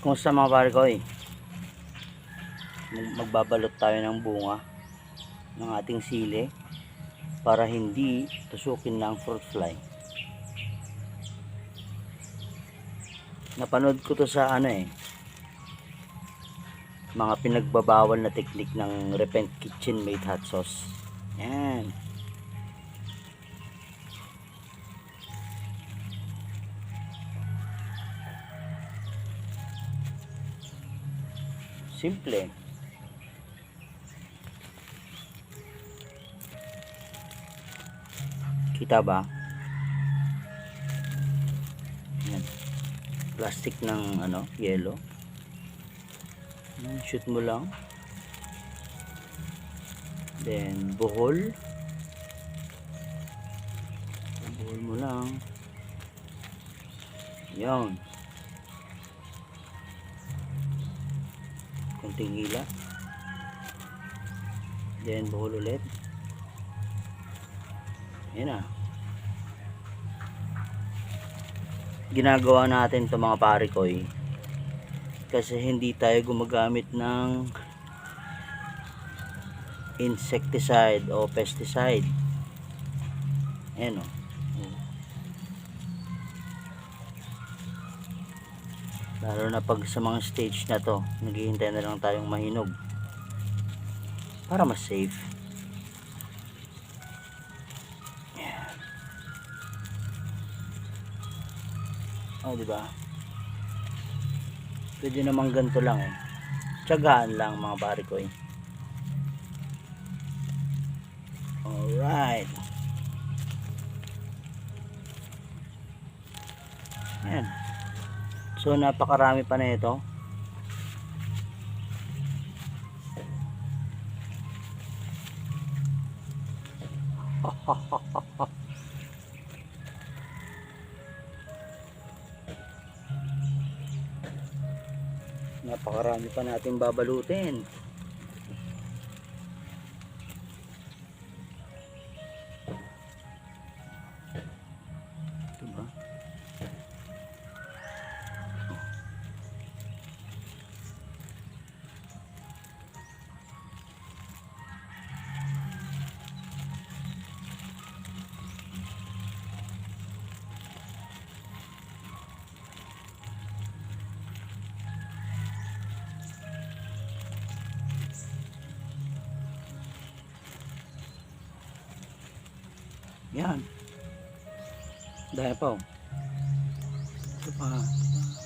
Kumusta mga pare ko eh? Mag- Magbabalot tayo ng bunga ng ating sili para hindi tusukin ng fruit fly. Napanood ko to sa ano eh mga pinagbabawal na teknik ng Repent Kitchen made hot sauce. Yan. Simple. Kita ba? Yan. Plastic ng ano, yellow. Shoot mo lang. Then, buhol. Buhol mo lang. Yan. Kunting hila. Then, buhol ulit. Yan na. Ginagawa natin to mga pare ko kasi hindi tayo gumagamit ng insecticide o pesticide ayan lalo na pag sa mga stage na to naghihintay na lang tayong mahinog. Para mas safe. Ayan. oh di ba pwede naman ganito lang eh. Tiyagaan lang mga pare ko eh alright. Yan so napakarami pa na ito. Napakarami pa natin babalutin yan. Dahil pa oh ito pa. ito